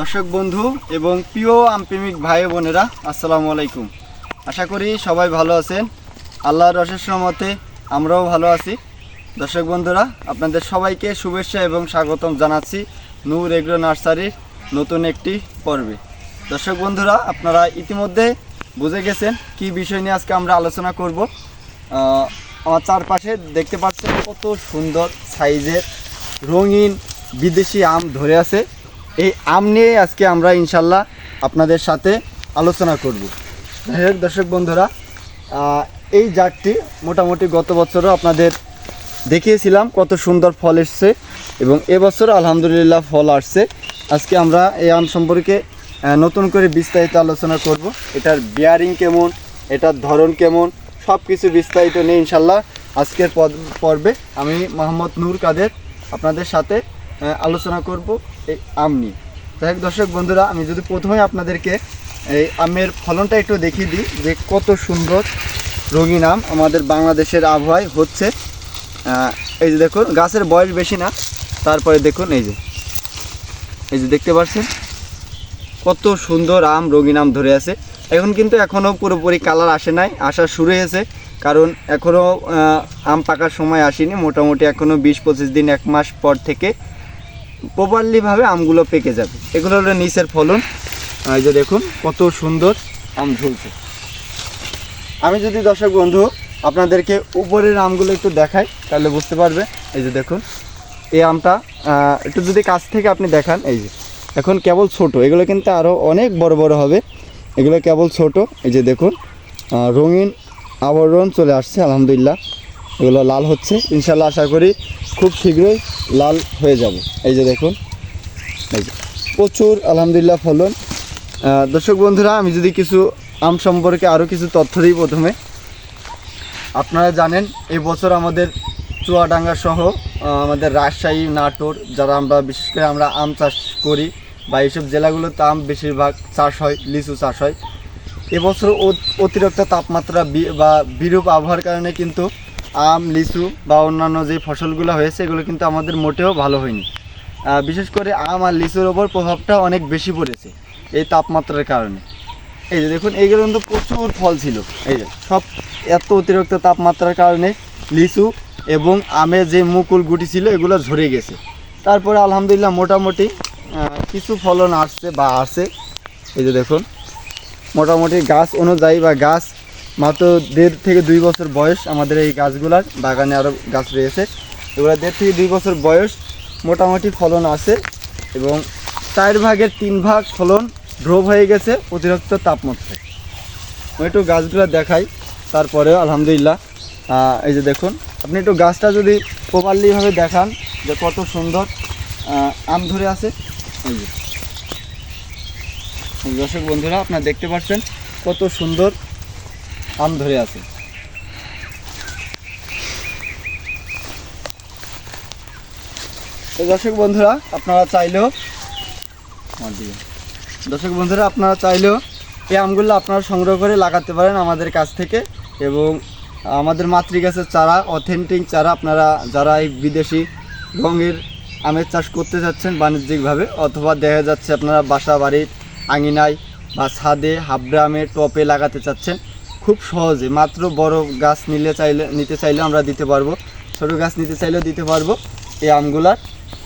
দর্শক বন্ধু এবং প্রিয় আমপ্রেমিক ভাই বোনেরা, আসসালামু আলাইকুম। আশা করি সবাই ভালো আছেন। আল্লাহর অশেষ রহমতে আমরাও ভালো আছি। দর্শক বন্ধুরা, আপনাদের সবাইকে শুভেচ্ছা এবং স্বাগতম জানাচ্ছি নূর এগ্রো নার্সারির নতুন একটি পর্বে। দর্শক বন্ধুরা, আপনারা ইতিমধ্যে বুঝে গেছেন কি বিষয় নিয়ে আজকে আমরা আলোচনা করব। আমার চারপাশে দেখতে পাচ্ছেন কত সুন্দর সাইজের রঙিন বিদেশি আম ধরে আছে। এই আম নিয়ে আজকে আমরা ইনশাল্লাহ আপনাদের সাথে আলোচনা করব। যাই দর্শক বন্ধুরা এই জাতটি মোটামুটি গত বছরও আপনাদের দেখিয়েছিলাম কত সুন্দর ফল এসছে এবং এবছর আলহামদুলিল্লাহ ফল আসছে। আজকে আমরা এই আম সম্পর্কে নতুন করে বিস্তারিত আলোচনা করব। এটার বিয়ারিং কেমন, এটার ধরন কেমন সব কিছু বিস্তারিত নেই ইনশাল্লাহ আজকের পর্বে আমি মোহাম্মদ নূর কাদের আপনাদের সাথে আলোচনা করব এই আম নিয়ে। যাই হোক, দর্শক বন্ধুরা, আমি যদি প্রথমে আপনাদেরকে এই আমের ফলনটা একটু দেখিয়ে দিই, যে কত সুন্দর রঙিন আম আমাদের বাংলাদেশের আবহাওয়ায় হচ্ছে। এই যে দেখুন, গাছের বয়স বেশি না, তারপরে দেখুন এই যে। এই যে দেখতে পাচ্ছেন, কত সুন্দর আম, রঙিন আম ধরে আছে। এখন কিন্তু এখনও পুরোপুরি কালার আসে নাই আসা শুরু হয়েছে, কারণ এখনও আম পাকার সময় আসেনি। মোটামুটি এখনও বিশ পঁচিশ দিন, এক মাস পর থেকে প্রপারলিভাবে আমগুলো পেকে যাবে। এগুলো হলো নিচের ফলন। এই যে দেখুন, কত সুন্দর আম ঝুলছে। আমি যদি দর্শক বন্ধু, আপনাদেরকে উপরের আমগুলো একটু দেখাই, তাহলে বুঝতে পারবে। এই যে দেখুন, এই আমটা একটু যদি কাছ থেকে আপনি দেখান, এই যে। এখন কেবল ছোট, এগুলো কিন্তু আরও অনেক বড় বড় হবে। এগুলো কেবল ছোট, এই যে দেখুন রঙিন আবরণ চলে আসছে, আলহামদুলিল্লাহ। এগুলো লাল হচ্ছে। ইনশাল্লাহ আশা করি খুব শীঘ্রই লাল হয়ে যাবে। এই যে দেখুন, এই যে প্রচুর আলহামদুলিল্লাহ ফলন। দর্শক বন্ধুরা, আমি যদি কিছু আম সম্পর্কে আরও কিছু তথ্য দিই প্রথমে। আপনারা জানেন, এই বছর আমাদের চুয়াডাঙ্গা সহ আমাদের রাজশাহী, নাটোর, যারা আমরা, বিশেষ করে আমরা আম চাষ করি বা এইসব জেলাগুলোতে আম বেশিরভাগ চাষ হয়, লিচু চাষ হয়। এবছর অতিরিক্ত তাপমাত্রা বা বিরূপ আবহাওয়ার কারণে কিন্তু আম, লিচু বা অন্যান্য যে ফসলগুলো হয়েছে, এগুলো কিন্তু আমাদের মোটেও ভালো হয়নি। বিশেষ করে আম আর লিচুর ওপর প্রভাবটা অনেক বেশি পড়েছে এই তাপমাত্রার কারণে। এই যে দেখুন এইগুলো কিন্তু প্রচুর ফল ছিল। এই যে সব এত অতিরিক্ত তাপমাত্রার কারণে লিচু এবং আমের যে মুকুল গুটি ছিল, এগুলো ঝরে গেছে। তারপরে আলহামদুলিল্লাহ মোটামুটি কিছু ফলন আসছে বা আসে এই যে দেখুন, মোটামুটি গাছ অনুযায়ী বা গাছ মাত্র দেড় থেকে দুই বছর বয়স আমাদের এই গাছগুলার, বাগানে আরও গাছ রয়েছে। এগুলো দেড় থেকে দুই বছর বয়স মোটামুটি ফলন আছে এবং চার ভাগের তিন ভাগ ফলন ড্রপ হয়ে গেছে অতিরিক্ত তাপমাত্রায়। আমি একটু গাছগুলো দেখাই তারপরে আলহামদুলিল্লাহ এই যে দেখুন, আপনি একটু গাছটা যদি প্রপারলিভাবে দেখান যে কত সুন্দর আম ধরে আছে। এই যে। দর্শক বন্ধুরা, আপনারা দেখতে পাচ্ছেন কত সুন্দর আম ধরে আছে দর্শক বন্ধুরা, আপনারা চাইলেও আমার। দর্শক বন্ধুরা, আপনারা চাইলেও এই আমগুলো আপনারা সংগ্রহ করে লাগাতে পারেন আমাদের কাছ থেকে এবং আমাদের মাতৃগাছের চারা অথেন্টিক চারা আপনারা যারা এই বিদেশি রঙের আমের চাষ করতে চাচ্ছেন বাণিজ্যিকভাবে, অথবা দেখা যাচ্ছে আপনারা বাসা বাড়ির আঙিনায় বা ছাদে হাবড়ামে, টপে লাগাতে চাচ্ছেন খুব সহজে, মাত্র বড় গাছ নিলে চাইলে নিতে চাইলে আমরা দিতে পারব। ছোট গাছ নিতে চাইলেও দিতে পারব এই আমগুলার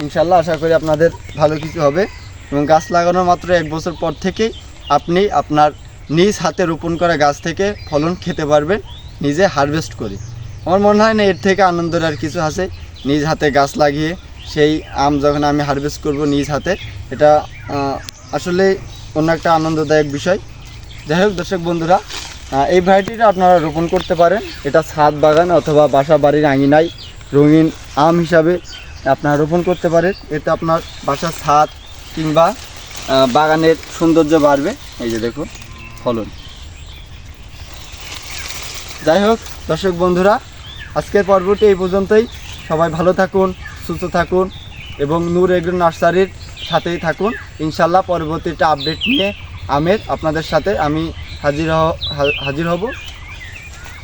ইনশাল্লাহ আশা করি আপনাদের ভালো কিছু হবে। এবং গাছ লাগানোর মাত্র এক বছর পর থেকেই আপনি আপনার নিজ হাতে রোপণ করা গাছ থেকে ফলন খেতে পারবেন, নিজে হারভেস্ট করি। আমার মনে হয় না এর থেকে আনন্দের আর কিছু আছে। নিজ হাতে গাছ লাগিয়ে সেই আম যখন আমি হারভেস্ট করব নিজ হাতে, এটা আসলে অন্য একটা আনন্দদায়ক বিষয়। যাই হোক, দর্শক বন্ধুরা এই ভ্যারাইটিটা আপনারা রোপণ করতে পারেন। এটা ছাদ বাগান অথবা বাসা বাড়ির আঙিনায় রঙিন আম হিসাবে আপনারা রোপণ করতে পারেন। এতে আপনার বাসার ছাদ কিংবা বাগানের সৌন্দর্য বাড়বে। এই যে দেখুন, ফলন। যাই হোক, দর্শক বন্ধুরা, আজকের পর্বটি এই পর্যন্তই। সবাই ভালো থাকুন, সুস্থ থাকুন এবং নূর এগ্রো নার্সারির সাথেই থাকুন। ইনশাল্লাহ পরবর্তীটা আপডেট নিয়ে আমের আপনাদের সাথে আমি হাজির হাজির হব।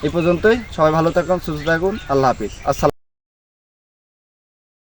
এই পর্যন্তই। সবাই ভালো থাকুন সুস্থ থাকুন। আল্লাহ হাফিজ। আসসালাম।